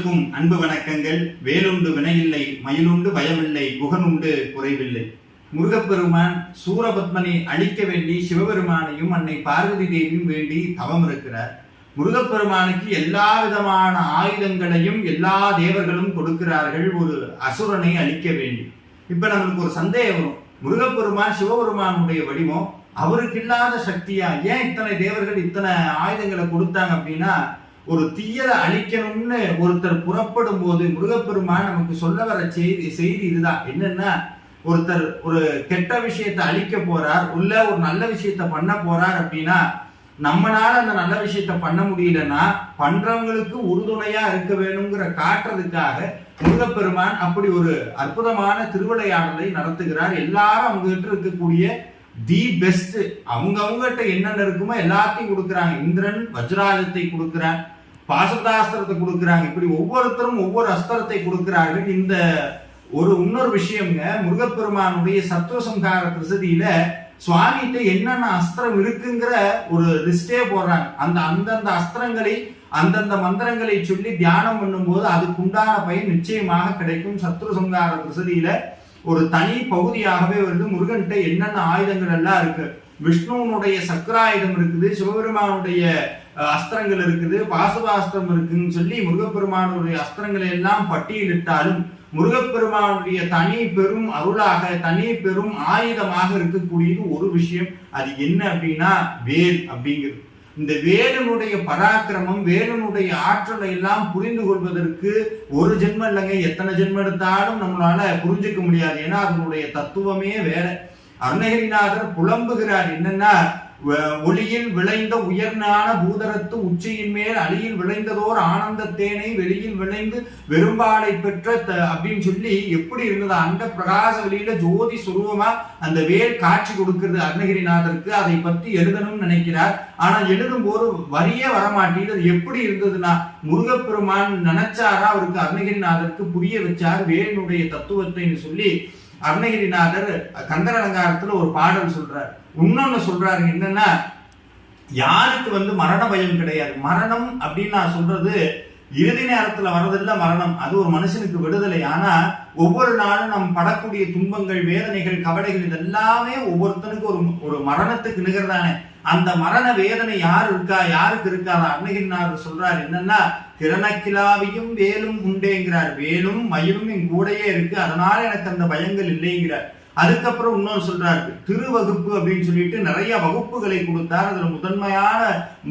அனைவருக்கும் அன்பு வணக்கங்கள். வேலுண்டு வினையில்லை மயிலுண்டு பயமில்லை குகனுண்டு குறைவில்லை. முருகப்பெருமான் சூரபத்மனை அழிக்க வேண்டி சிவபெருமானையும் அன்னை பார்வதி தேவியும் வேண்டி தவம் இருக்கிறார். முருகப்பெருமானுக்கு எல்லா விதமான ஆயுதங்களையும் எல்லா தேவர்களும் கொடுக்கிறார்கள். ஒரு அசுரனை அழிக்க வேண்டி. இப்ப நம்மளுக்கு ஒரு சந்தேகம் வரும். முருகப்பெருமான் சிவபெருமானுடைய வடிவம் அவருக்கு இல்லாத சக்தியா? ஏன் இத்தனை தேவர்கள் இத்தனை ஆயுதங்களை கொடுத்தாங்க அப்படின்னா ஒரு தீயதை அழிக்கணும்னு ஒருத்தர் புறப்படும் போது முருகப்பெருமான் நமக்கு சொல்ல வர செய்தி செய்தி இதுதான். என்னன்னா ஒருத்தர் ஒரு கெட்ட விஷயத்தை அழிக்க போறார் உள்ள ஒரு நல்ல விஷயத்த பண்ண போறார் அப்படின்னா நம்மளால அந்த நல்ல விஷயத்த பண்ண முடியலன்னா பண்றவங்களுக்கு உறுதுணையா இருக்க வேணுங்கிற காட்டுறதுக்காக முருகப்பெருமான் அப்படி ஒரு அற்புதமான திருவிளையாடலை நடத்துகிறார். எல்லாரும் அவங்க கிட்ட இருக்கக்கூடிய தி பெஸ்ட். அவங்க அவங்ககிட்ட என்னென்ன இருக்குமோ எல்லாத்தையும் கொடுக்குறாங்க. இந்திரன் வஜ்ராஜத்தை கொடுக்குறான். பாசத்தாஸ்திரத்தை கொடுக்குறாங்க. இப்படி ஒவ்வொருத்தரும் ஒவ்வொரு அஸ்திரத்தை கொடுக்கிறார்கள். இந்த ஒரு இன்னொரு விஷயம்ங்க முருகப்பெருமானுடைய சத்துவசம்கார பிரசதியில சுவாமிகிட்ட என்னென்ன அஸ்திரம் இருக்குங்கிற ஒரு லிஸ்டே போடுறாங்க. அந்த அந்தந்த அஸ்திரங்களை அந்தந்த மந்திரங்களை சொல்லி தியானம் பண்ணும்போது அதுக்குண்டான பயன் நிச்சயமாக கிடைக்கும். சத்ரு சங்கார பிரசதியில ஒரு தனி பகுதியாகவே வருது. முருகன்கிட்ட என்னென்ன ஆயுதங்கள் எல்லாம் இருக்கு? விஷ்ணுவனுடைய சக்கராயுதம் இருக்குது சிவபெருமானுடைய அஸ்திரங்கள் இருக்குது பாசுபாஸ்திரம் இருக்குன்னு சொல்லி முருகப்பெருமானுடைய அஸ்திரங்களை எல்லாம் பட்டியலிட்டாலும் முருகப்பெருமானுடைய தனி பெரும் அருளாக தனி பெரும் ஆயுதமாக இருக்கக்கூடியது ஒரு விஷயம். அது என்ன அப்படின்னா வேல் அப்படிங்கிறது. இந்த வேலனுடைய பராக்கிரமம் வேலனுடைய ஆற்றலை எல்லாம் புரிந்து கொள்வதற்கு ஒரு ஜென்மம் இல்லைங்க. எத்தனை ஜென்மம் எடுத்தாலும் நம்மளால புரிஞ்சுக்க முடியாது. ஏன்னா அதனுடைய தத்துவமே வேற. அருணகிரிநாதர் புலம்புகிறார் என்னன்னா ஒளியில் விளைந்த உயர்ஞான பூதரத்து உச்சியின் மேல் அழியில் விளைந்ததோர் ஆனந்த தேனை வெளியில் விளைந்து வெறும்பாலை பெற்ற த- அப்படின்னு சொல்லி எப்படி இருந்தது? அந்த பிரகாச வெளியில ஜோதி சுரூபமா அந்த வேல் காட்சி கொடுக்கிறது அருணகிரிநாதருக்கு. அதை பத்தி எழுதணும்னு நினைக்கிறார். ஆனா எழுதும் போது வரியே வரமாட்டேங்குது. அது எப்படி இருந்ததுன்னா முருகப்பெருமான் நினைச்சாரா? அவருக்கு அருணகிரிநாதருக்கு புரிய வச்சார். வேலினுடைய தத்துவத்தை சொல்லி அருணகிரிநாதர் கந்தர் அலங்காரத்துல ஒரு பாடல் சொல்றார். இன்னொன்னு சொல்றாரு என்னன்னா யாருக்கு வந்து மரண பயம் கிடையாது. மரணம் அப்படின்னு நான் சொல்றது இறுதி நேரத்துல வரதில்ல மரணம். அது ஒரு மனுஷனுக்கு விடுதலை. ஆனா ஒவ்வொரு நாளும் நம் படக்கூடிய துன்பங்கள் வேதனைகள் கவலைகள் இதெல்லாமே ஒவ்வொருத்தனுக்கு ஒரு ஒரு மரணத்துக்கு நிகர்தானே அந்த மரண வேதனை யார் இருக்கா யாருக்கு இருக்காதா அருணகிரிநாதர் சொல்றார் என்னன்னா திறனக்கிலாவையும் வேலும் உண்டேங்கிறார். வேலும் மயிலும் என் கூடையே இருக்கு. அதனால எனக்கு அந்த பயங்கள் இல்லைங்கிறார். அதுக்கப்புறம் இன்னொரு சொல்றாரு திருவகுப்பு அப்படின்னு சொல்லிட்டு நிறைய வகுப்புகளை கொடுத்தார். அதுல முதன்மையான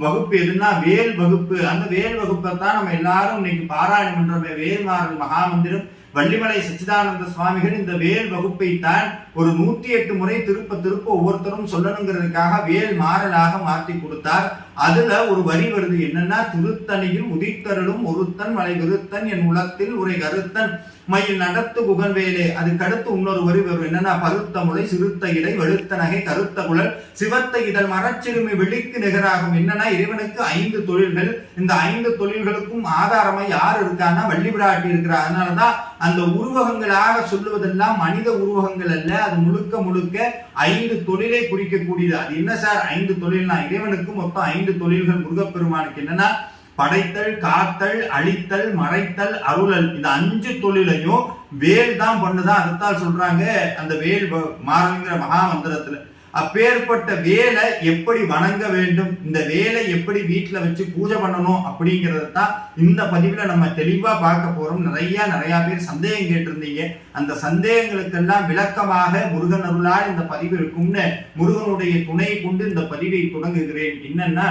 வகுப்பு எதுன்னா வேல் வகுப்பு. அந்த வேல் வகுப்பை தான் நம்ம எல்லாரும் இன்னைக்கு பாராளுமன்ற வேல்மாறன் வேல்மாறல் மகாமந்திரம் வள்ளிமலை சச்சிதானந்த சுவாமிகள் இந்த வேல் வகுப்பை தான் ஒரு நூத்தி எட்டு முறை திருப்ப திருப்ப ஒவ்வொருத்தரும் சொல்லணுங்கிறதுக்காக வேல் மாறலாக மாற்றி கொடுத்தார். அதுல ஒரு வரி வருது. என்னன்னா திருத்தணியில் உதித்தருளும் ஒருத்தன் மலை விருத்தன் என் உலத்தில் உரை கருத்தன். மயில் நடத்து புகழ் வேலே அதுக்கடுத்து இன்னொரு வரி வரும். என்னன்னா பருத்த முளை சிறுத்த இடை வெளுத்த நகை கருத்த குழல். சிவத்த இதழ் மரச்சிறுமி வெளிக்கு நிகராகும். என்னன்னா இறைவனுக்கு ஐந்து தொழில்கள். இந்த ஐந்து தொழில்களுக்கும் ஆதாரமா யார் இருக்கான்னா வள்ளி பிராட்டி இருக்கிறார். அதனாலதான் அந்த உருவகங்களாக சொல்லுவதெல்லாம் மனித உருவகங்கள் அல்ல. அது முழுக்க முழுக்க ஐந்து தொழிலை குறிக்கக்கூடியது. அது என்ன சார்? ஐந்து தொழில்னா இறைவனுக்கு மொத்தம் ஐந்து தொழில்கள் முருகப்பெருமானுக்கு என்னன்னா படைத்தல் காத்தல் அழித்தல் மறைத்தல் அருளல். இந்த அஞ்சு தொழிலையும் வேல் தான் பண்ணுதான் அதுதான் சொல்றாங்க அந்த வேல் வ- மாறங்கிற மகா மந்திரத்துல. அப்பேற்பட்ட வேலை எப்படி வணங்க வேண்டும் இந்த வேலை எப்படி வீட்டில் வச்சு பூஜை பண்ணணும் அப்படிங்கிறத தான் இந்த பதிவில் நம்ம தெளிவாக பார்க்க போகிறோம் நிறைய நிறைய பேர் சந்தேகம் கேட்டிருந்தீங்க. அந்த சந்தேகங்களுக்கெல்லாம் விளக்கமாக முருகன் அருளால் இந்த பதிவு இருக்கும்னு முருகனுடைய துணை கொண்டு இந்த பதிவை தொடங்குகிறேன். என்னன்னா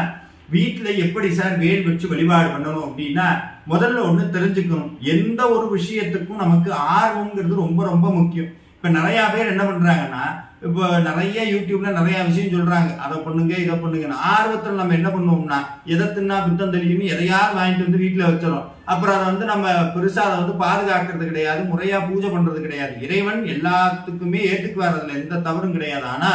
வீட்டில் எப்படி சார் வேல் வச்சு வழிபாடு பண்ணணும் அப்படின்னா முதல்ல ஒன்று தெரிஞ்சுக்கணும். எந்த ஒரு விஷயத்துக்கும் நமக்கு ஆர்வம்ங்கிறது ரொம்ப ரொம்ப முக்கியம். இப்போ நிறையா பேர் என்ன பண்ணுறாங்கன்னா இப்போ நிறைய யூடியூப்ல நிறைய விஷயம் சொல்றாங்க. அதை பண்ணுங்க இதை பண்ணுங்க ஆர்வத்தில் நம்ம என்ன பண்ணுவோம்னா எதை தின்னா பித்தம் தெளியும் எதையாவது வாங்கிட்டு வந்து வீட்டில் வச்சிடும் அப்புறம் அதை வந்து நம்ம பெருசா அதை வந்து பாதுகாக்கிறது கிடையாது முறையா பூஜை பண்றது கிடையாது. இறைவன் எல்லாத்துக்குமே ஏற்றுக்கு வர்றதுல எந்த தவறும் கிடையாது. ஆனா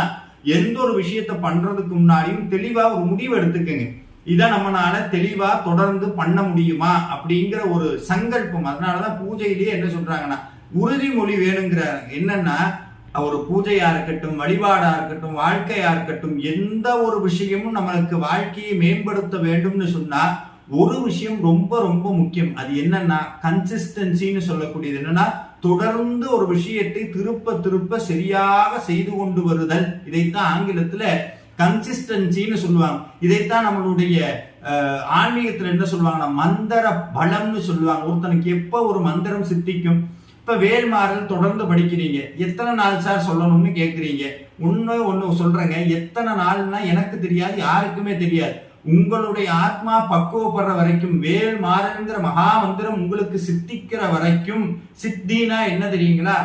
எந்த ஒரு விஷயத்த பண்றதுக்கு முன்னாடியும் தெளிவா ஒரு முடிவு எடுத்துக்கங்க. இதை நம்மளால தெளிவா தொடர்ந்து பண்ண முடியுமா அப்படிங்கிற ஒரு சங்கல்பம். அதனாலதான் பூஜையிலேயே என்ன சொல்றாங்கன்னா உறுதிமொழி வேணுங்கிறாங்க என்னன்னா ஒரு பூஜையா இருக்கட்டும் வழிபாடா இருக்கட்டும் வாழ்க்கையா இருக்கட்டும் எந்த ஒரு விஷயமும் நம்மளுக்கு வாழ்க்கையை மேம்படுத்த வேண்டும்னு சொன்னா ஒரு விஷயம் ரொம்ப ரொம்ப முக்கியம். அது என்னன்னா கன்சிஸ்டன்சின்னு சொல்லக்கூடியது என்னன்னா தொடர்ந்து ஒரு விஷயத்தை திருப்ப திருப்ப சரியாக செய்து கொண்டு வருதல். இதைத்தான் ஆங்கிலத்துல கன்சிஸ்டன்சின்னு சொல்லுவாங்க. இதைத்தான் நம்மளுடைய ஆன்மீகத்தில் ஆன்மீகத்துல என்ன சொல்லுவாங்கன்னா மந்திர பலம்னு சொல்லுவாங்க. ஒருத்தனுக்கு எப்ப ஒரு மந்திரம் சித்திக்கும்? இப்ப வேல்மாறல் தொடர்ந்து படிக்கிறீங்க. எத்தனை நாள் சார் சொல்லணும்னு கேக்குறீங்க. ஒண்ணு ஒண்ணு சொல்றேங்க. எத்தனை நாள்னா எனக்கு தெரியாது யாருக்குமே தெரியாது. உங்களுடைய ஆத்மா பக்குவப்படுற வரைக்கும் வேல் மாறங்கிற மகா மந்திரம் உங்களுக்கு சித்திக்கிற வரைக்கும் சித்தினா என்ன தெரியுங்களா?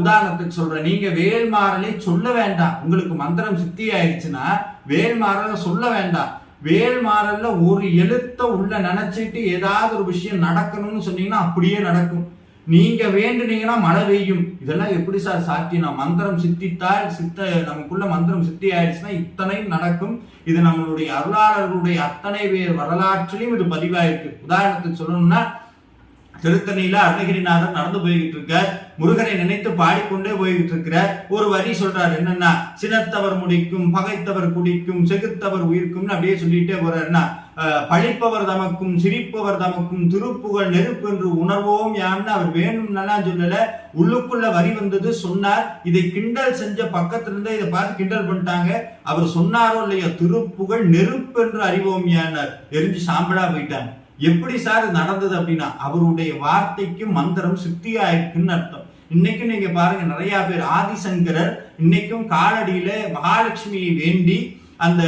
உதாரணத்துக்கு சொல்றேன். நீங்க வேல் மாறலை சொல்ல வேண்டாம். உங்களுக்கு மந்திரம் சித்தி ஆயிடுச்சுன்னா வேல் மாறலை சொல்ல வேண்டாம். வேல் மாறல்ல ஒரு எழுத்த உள்ள நினைச்சிட்டு ஏதாவது ஒரு விஷயம் நடக்கணும்னு சொன்னீங்கன்னா அப்படியே நடக்கும். நீங்க வேண்டுனீங்கன்னா மழை பெய்யும். இதெல்லாம் எப்படி சார் சாத்தியம் மந்திரம் சித்தித்தால் சித்த நமக்குள்ள மந்திரம் சித்தி ஆயிடுச்சுன்னா இத்தனையும் நடக்கும். இது நம்மளுடைய அருளாளர்களுடைய அத்தனை பேர் வரலாற்றிலையும் இது பதிவாயிருக்கு. உதாரணத்துக்கு சொல்லணும்னா திருத்தணியில அருணகிரிநாதன் நடந்து போய்கிட்டு இருக்கார் முருகனை நினைத்து பாடிக்கொண்டே போய்கிட்டு இருக்கிறார் ஒரு வரி சொல்றாரு என்னன்னா சினத்தவர் முடிக்கும் பகைத்தவர் குடிக்கும் செகுத்தவர் உயிர்க்கும்னு அப்படியே சொல்லிட்டே போறாருன்னா பழிப்பவர் தமக்கும் சிரிப்பவர் தமக்கும் திருப்புகழ் நெருப்பு என்று உணர்வோம் யான்னு அவர் வேணும்னா சொல்லல. உள்ளுக்குள்ள வரி வந்தது சொன்னார். இதை கிண்டல் செஞ்ச பக்கத்துலேருந்தே இதை பார்த்து கிண்டல் பண்ணிட்டாங்க. அவர் சொன்னாரோ இல்லையோ திருப்புகழ் நெருப்பு என்று அறிவோம் யான்னார். எரிஞ்சு சாம்பலா போயிட்டாங்க. எப்படி சார் நடந்தது அப்படின்னா அவருடைய வார்த்தைக்கு மந்திரம் சித்தியா இருக்குன்னு அர்த்தம். இன்னைக்கும் நீங்க பாருங்க நிறைய பேர் ஆதிசங்கரர் இன்னைக்கும் காலடியில மகாலட்சுமியை வேண்டி அந்த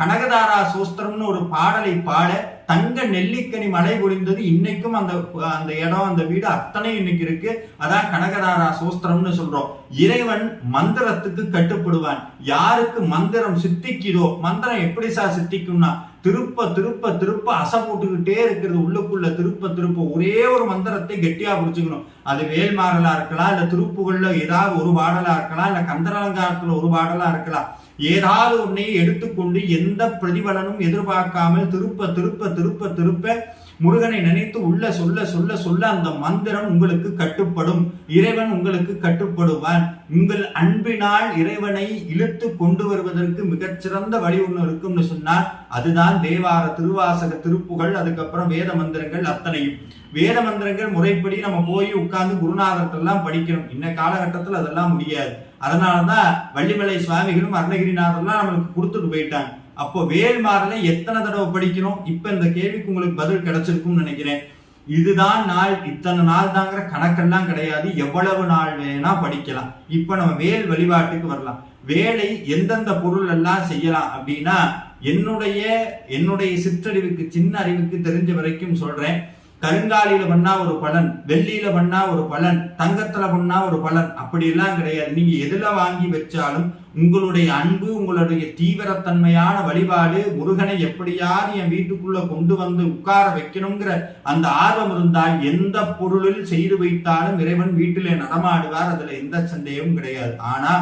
கனகதாரா சூஸ்திரம்னு ஒரு பாடலை பாட தங்க நெல்லிக்கனி மழை பொழிந்தது இன்னைக்கும் அந்த அந்த இடம் அந்த வீடு அத்தனை இன்னைக்கு இருக்கு. அதான் கனகதாரா சோஸ்திரம்னு சொல்றோம். இறைவன் மந்திரத்துக்கு கட்டுப்படுவான். யாருக்கு மந்திரம் சித்திக்குதோ மந்திரம் எப்படி சார் சித்திக்கும்னா திருப்ப திருப்ப திருப்ப அசப்போட்டுக்கிட்டே இருக்கிறது உள்ளுக்குள்ள திருப்ப திருப்ப ஒரே ஒரு மந்திரத்தை கெட்டியா பிடிச்சுக்கணும். அது வேல்மாறலா இருக்கலாம் இல்ல திருப்புகள்ல ஏதாவது ஒரு பாடலா இருக்கலாம் இல்ல கந்தரலங்காரத்துல ஒரு பாடலா இருக்கலாம். ஏதாவது உன்னை எடுத்துக்கொண்டு எந்த பிரதிபலனும் எதிர்பார்க்காமல் திருப்ப திருப்ப திருப்ப திருப்ப முருகனை நினைத்து உள்ள சொல்ல சொல்ல சொல்ல அந்த மந்திரம் உங்களுக்கு கட்டுப்படும். இறைவன் உங்களுக்கு கட்டுப்படுவான். உங்கள் அன்பினால் இறைவனை இழுத்து கொண்டு வருவதற்கு மிகச்சிறந்த வழி ஒன்று இருக்கும்னு சொன்னால் அதுதான் தேவார திருவாசக திருப்புகள் அதுக்கப்புறம் வேத மந்திரங்கள் அத்தனையும். வேத மந்திரங்கள் முறைப்படி நம்ம போய் உட்கார்ந்து குருநாதர்கிட்டலாம் படிக்கணும். இன்ன காலகட்டத்தில் அதெல்லாம் முடியாது. அதனாலதான் வள்ளிமலை சுவாமிகளும் அருணகிரிநாதர்லாம் நம்மளுக்கு கொடுத்துட்டு போயிட்டாங்க. அப்போ வேல்மாறல எத்தனை தடவை படிக்கணும்? இப்ப இந்த கேள்விக்கு உங்களுக்கு பதில் கிடைச்சிருக்கும்னு நினைக்கிறேன். இதுதான் நாள். இத்தனை நாள் தாங்கிற கணக்கெல்லாம் கிடையாது. எவ்வளவு நாள் வேணா படிக்கலாம். இப்ப நம்ம வேல் வழிபாட்டுக்கு வரலாம். வேலை எந்தெந்த பொருள் எல்லாம் செய்யலாம் அப்படின்னா என்னுடைய என்னுடைய சிற்றறிவுக்கு சின்ன அறிவுக்கு தெரிஞ்ச வரைக்கும் சொல்றேன். கருங்காலியில பண்ணா ஒரு பலன் வெள்ளியில பண்ணா ஒரு பலன் தங்கத்துல பண்ணா ஒரு பலன் அப்படி எல்லாம் கிடையாது. நீங்க எதுல வாங்கி வச்சாலும் உங்களுடைய அன்பு உங்களுடைய தீவிரத்தன்மையான வழிபாடு முருகனை எப்படியாவது என் வீட்டுக்குள்ள கொண்டு வந்து உட்கார வைக்கணுங்கிற அந்த ஆர்வம் இருந்தால் எந்த பொருளில் செய்து வைத்தாலும் இறைவன் வீட்டிலே நடமாடுவார் அதுல எந்த சந்தேகமும் கிடையாது. ஆனா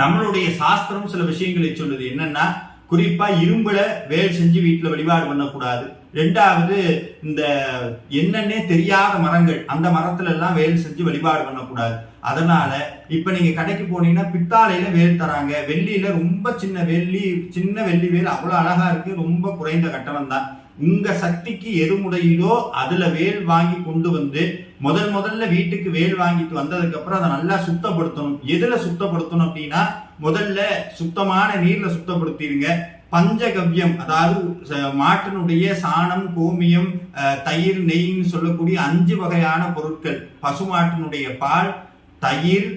நம்மளுடைய சாஸ்திரம் சில விஷயங்களை சொல்லுது. என்னன்னா குறிப்பா இரும்புல வேல் செஞ்சு வீட்டுல வழிபாடு பண்ணக்கூடாது. ரெண்டாவது இந்த என்னன்னே தெரியாத மரங்கள் அந்த மரத்துல எல்லாம் வேல் செஞ்சு வழிபாடு பண்ணக்கூடாது. அதனால இப்ப நீங்க கடைக்கு போனீங்கன்னா பித்தாலையில வேல் தராங்க. வெள்ளியில ரொம்ப சின்ன வெள்ளி சின்ன வெள்ளி வேல் அவ்வளவு அழகா இருக்கு ரொம்ப குறைந்த கட்டணம் தான். உங்க சக்திக்கு எது முடையுதோ அதுல வேல் வாங்கி கொண்டு வந்து முதல் முதல்ல வீட்டுக்கு வேல் வாங்கிட்டு வந்ததுக்கு அப்புறம் அதை நல்லா சுத்தப்படுத்தணும். எதுல சுத்தப்படுத்தணும் அப்படின்னா முதல்ல சுத்தமான நீர்ல சுத்தப்படுத்திடுங்க. பஞ்சகவ்யம் அதாவது மாட்டினுடைய சாணம் கோமியம் தயிர் நெய்ன்னு சொல்லக்கூடிய அஞ்சு வகையான பொருட்கள். பசுமாட்டினுடைய பால் தயிர்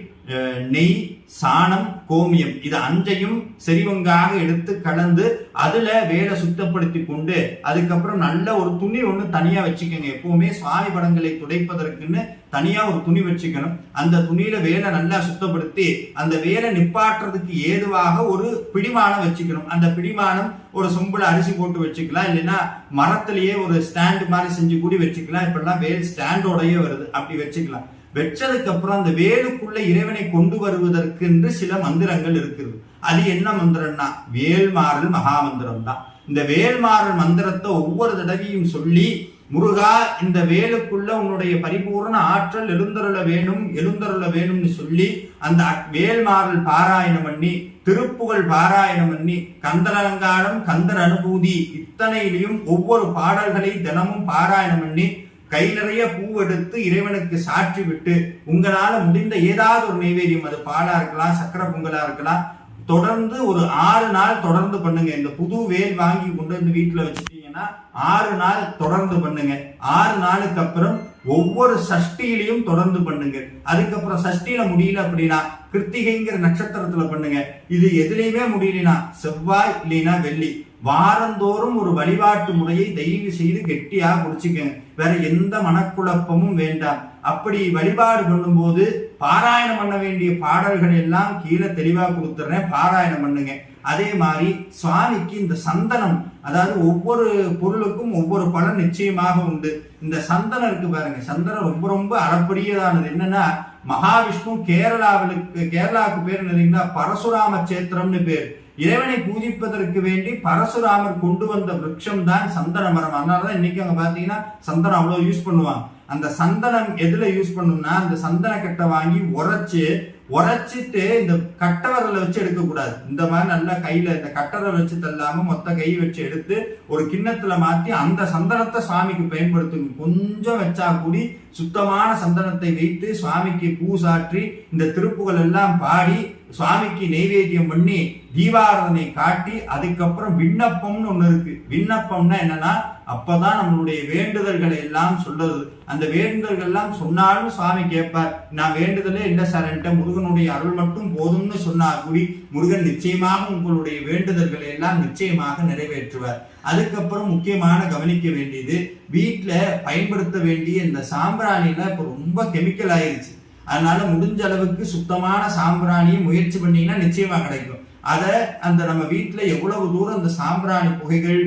நெய் சாணம் கோமியம் இது அஞ்சையும் செறிவங்காக எடுத்து கலந்து அதுல வேலை சுத்தப்படுத்தி கொண்டு அதுக்கப்புறம் நல்ல ஒரு துணி ஒன்று தனியா வச்சுக்கோங்க. எப்பவுமே சுவாமி படங்களை துடைப்பதற்குன்னு தனியா ஒரு துணி வச்சுக்கணும். அந்த துணியில வேலை நல்லா சுத்தப்படுத்தி அந்த வேலை நிப்பாட்டுறதுக்கு ஏதுவாக ஒரு பிடிமானம் வச்சுக்கணும். அந்த பிடிமானம் ஒரு சொம்புல அரிசி போட்டு வச்சுக்கலாம். இல்லைன்னா மரத்திலேயே ஒரு ஸ்டாண்ட் மாதிரி செஞ்சு கூடி வச்சுக்கலாம். இப்பெல்லாம் வேல் ஸ்டாண்டோடயே வருது. அப்படி வச்சுக்கலாம். வெற்றதுக்கு அப்புறம் அந்த வேலுக்குள்ள இறைவனை கொண்டு வருவதற்கென்று சில மந்திரங்கள் இருக்குது. அது என்ன மந்திரம்னா வேல்மாறல் மகா மந்திரம் தான் இந்த வேல்மாறல் மந்திரத்தை ஒவ்வொரு தடவையும் சொல்லி முருகா இந்த வேலுக்குள்ள உன்னுடைய பரிபூர்ண ஆற்றல் எழுந்தருள வேணும் எழுந்தருள வேணும்னு சொல்லி அந்த வேல்மாறல் பாராயணம் பண்ணி திருப்புகழ் பாராயணம் பண்ணி கந்தரலங்காரம் கந்தர் அனுபூதி இத்தனையிலையும் ஒவ்வொரு பாடல்களை தினமும் பாராயணம் பண்ணி கை நிறைய பூ எடுத்து இறைவனுக்கு சாற்றி விட்டு உங்களால முடிந்த ஏதாவது ஒரு நைவேத்தியம் அது பாலா இருக்கலாம் சக்கரை பொங்கலா இருக்கலாம் தொடர்ந்து ஒரு ஆறு நாள் தொடர்ந்து பண்ணுங்க. இந்த புது வேல் வாங்கி கொண்டு வந்து வீட்டுல வச்சுட்டீங்கன்னா ஆறு நாள் தொடர்ந்து பண்ணுங்க. ஆறு நாளுக்கு அப்புறம் ஒவ்வொரு சஷ்டியிலையும் தொடர்ந்து பண்ணுங்க. அதுக்கப்புறம் சஷ்டியில முடியல அப்படின்னா கிருத்திகைங்கிற நட்சத்திரத்துல பண்ணுங்க. இது எதுலையுமே முடியலனா செவ்வாய் இல்லைன்னா வெள்ளி. வாரந்தோறும் ஒரு வழிபாட்டு முறையை தயவு செய்து கெட்டியா குடிச்சுக்க வேற எந்த மனக்குழப்பமும் வேண்டாம். அப்படி வழிபாடு பண்ணும்போது பாராயணம் பண்ண வேண்டிய பாடல்கள் எல்லாம் கீழே தெளிவா கொடுத்துட்றேன் பாராயணம் பண்ணுங்க. அதே மாதிரி சுவாமிக்கு இந்த சந்தனம் அதாவது ஒவ்வொரு பொருளுக்கும் ஒவ்வொரு பலன் நிச்சயமாக உண்டு. இந்த சந்தனம் இருக்கு பாருங்க. சந்தனம் ரொம்ப ரொம்ப அறப்படியதானது. என்னன்னா மகாவிஷ்ணு கேரளாவிலுக்கு கேரளாவுக்கு பேர் என்னதுன்னா பரசுராம சேத்திரம்னு பேர். இறைவனை பூஜிப்பதற்கு வேண்டி பரசுராமர் கொண்டு வந்த விரக்ஷம் தான் சந்தன மரம் அதனாலதான் இன்னைக்கு அங்க பாத்தீங்கன்னா சந்தனம் அவ்வளவு யூஸ் பண்ணுவாங்க. அந்த சந்தனம் எதுல யூஸ் பண்ணும்னா அந்த சந்தன கட்டை வாங்கி உரைச்சு உரைச்சிட்டு இந்த கட்டவரல வச்சு எடுக்க கூடாது இந்த மாதிரி நல்லா கையில இந்த கட்டரை வச்சு தள்ளாம மொத்த கை வச்சு எடுத்து ஒரு கிண்ணத்துல மாத்தி அந்த சந்தனத்தை சுவாமிக்கு பயன்படுத்துங்க கொஞ்சம் வச்சா கூடி சுத்தமான சந்தனத்தை வைத்து சுவாமிக்கு பூ சாற்றி இந்த திருப்புகள் எல்லாம் பாடி சுவாமிக்கு நெய்வேத்தியம் பண்ணி தீபாரதனை காட்டி அதுக்கப்புறம் விண்ணப்பம்னு ஒன்று இருக்கு. விண்ணப்பம்னா என்னன்னா அப்பதான் நம்மளுடைய வேண்டுதல்களை எல்லாம் சொல்றது. அந்த வேண்டுதல்கள் எல்லாம் சொன்னாலும் சுவாமி கேட்பார் நான் வேண்டுதலே இல்லை சார் என்கிட்ட முருகனுடைய அருள் மட்டும் போதும்னு சொன்னா கூடி முருகன் நிச்சயமாக உங்களுடைய வேண்டுதல்களை எல்லாம் நிச்சயமாக நிறைவேற்றுவார். அதுக்கப்புறம் முக்கியமான கவனிக்க வேண்டியது வீட்டுல பயன்படுத்த வேண்டிய இந்த சாம்பிராணியில் இப்ப ரொம்ப கெமிக்கல் ஆயிருச்சு. அதனால முடிஞ்ச அளவுக்கு சுத்தமான சாம்பிராணியை முயற்சி பண்ணீங்கன்னா நிச்சயமா கிடைக்கும். அதை அந்த நம்ம வீட்டில் எவ்வளவு தூரம் அந்த சாம்பிராணி புகைகள்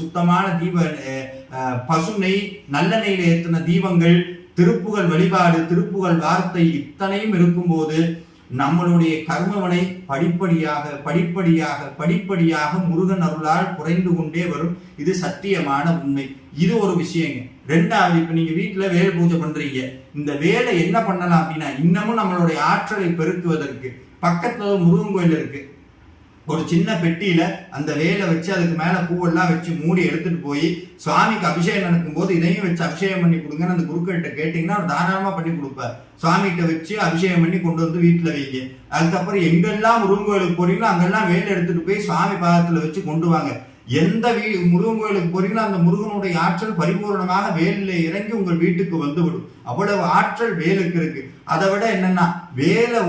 சுத்தமான தீப பசு நெய் நல்ல நெய்யில் ஏற்றின தீபங்கள் திருப்புகள் வழிபாடு திருப்புகள் வார்த்தை இத்தனையும் இருக்கும்போது நம்மளுடைய கர்மவனை படிப்படியாக படிப்படியாக படிப்படியாக முருகன் அருளால் குறைந்து கொண்டே வரும். இது சத்தியமான உண்மை. இது ஒரு விஷயங்க. ரெண்டாவது இப்ப நீங்க வீட்டுல வேல் பூஜை பண்றீங்க. இந்த வேலை என்ன பண்ணலாம் அப்படின்னா இன்னமும் நம்மளுடைய ஆற்றலை பெருக்குவதற்கு. பக்கத்துல முருகன் கோயில் இருக்கு. ஒரு சின்ன பெட்டியில அந்த வேலை வச்சு அதுக்கு மேல பூவெல்லாம் வச்சு மூடி எடுத்துட்டு போய் சுவாமிக்கு அபிஷேகம் நடக்கும் போது இதையும் வச்சு அபிஷேகம் பண்ணி கொடுங்கன்னு அந்த குருக்கள்கிட்ட கேட்டீங்கன்னா அவர் தாராளமா பண்ணி கொடுப்பார். சுவாமிகிட்ட வச்சு அபிஷேகம் பண்ணி கொண்டு வந்து வீட்டுல வைங்க. அதுக்கப்புறம் எங்கெல்லாம் முருகன் கோயிலுக்கு போறீங்களோ அங்கெல்லாம் வேலை எடுத்துட்டு போய் சுவாமி பாதத்துல வச்சு கொண்டு வாங்க. எந்த வீ முருகன் கோயிலுக்கு போறீங்களோ அந்த முருகனுடைய ஆற்றல் பரிபூர்ணமாக வேலில் இறங்கி உங்கள் வீட்டுக்கு வந்து விடும். அவ்வளவு ஆற்றல் வேலுக்கு இருக்கு. அதை விட என்னன்னா வேலை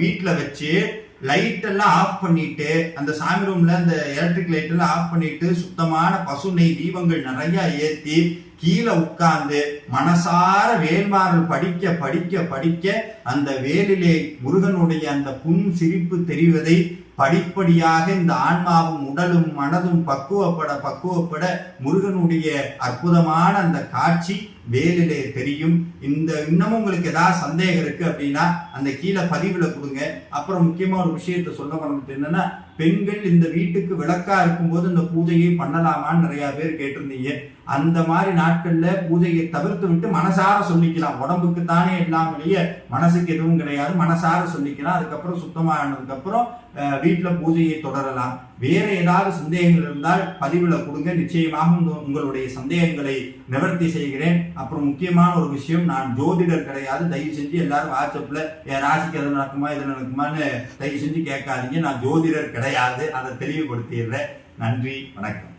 வீட்டுல வச்சு லைட் எல்லாம் ஆஃப் பண்ணிட்டு அந்த சாமி ரூம்ல அந்த எலக்ட்ரிக் லைட் எல்லாம் ஆஃப் பண்ணிட்டு சுத்தமான பசு நெய் தீபங்கள் நிறைய ஏத்தி கீழே உட்கார்ந்து மனசார வேல்மாறல் படிக்க படிக்க படிக்க அந்த வேலிலே முருகனுடைய அந்த புன் சிரிப்பு தெரிவதை படிப்படியாக இந்த ஆன்மாவும் உடலும் மனதும் பக்குவப்பட பக்குவப்பட முருகனுடைய அற்புதமான அந்த காட்சி வேலிலே தெரியும். இந்த இன்னமும் உங்களுக்கு ஏதாவது சந்தேகம் இருக்கு அப்படின்னா அந்த கீழே பதிவில் கொடுங்க. அப்புறம் முக்கியமாக ஒரு விஷயத்த சொல்ல வந்துட்டு என்னன்னா பெண்கள் இந்த வீட்டுக்கு விளக்கா இருக்கும்போது இந்த பூஜையை பண்ணலாமான்னு நிறைய பேர் கேட்டிருந்தீங்க. அந்த மாதிரி நாட்கள்ல பூஜையை தவிர்த்து விட்டு மனசார சொல்லிக்கலாம். உடம்புக்கு தானே எல்லாம் வெளியே மனசுக்கு எதுவும் கிடையாது. மனசார சொல்லிக்கலாம். அதுக்கப்புறம் சுத்தமானதுக்கு அப்புறம் வீட்டில் பூஜையை தொடரலாம். வேற ஏதாவது சந்தேகங்கள் இருந்தால் பதிவில் கொடுங்க. நிச்சயமாக உங்களுடைய சந்தேகங்களை நிவர்த்தி செய்கிறேன். அப்புறம் முக்கியமான ஒரு விஷயம் நான் ஜோதிடர் கிடையாது. தயவு செஞ்சு எல்லாரும் வாட்ஸ்அப்பில் என் ராசிக்கு எது நடக்குமா எது நடக்குமான்னு தயவு செஞ்சு கேட்காதீங்க. நான் ஜோதிடர் கிடையாது. அதை தெளிவுபடுத்திடுறேன். நன்றி வணக்கம்.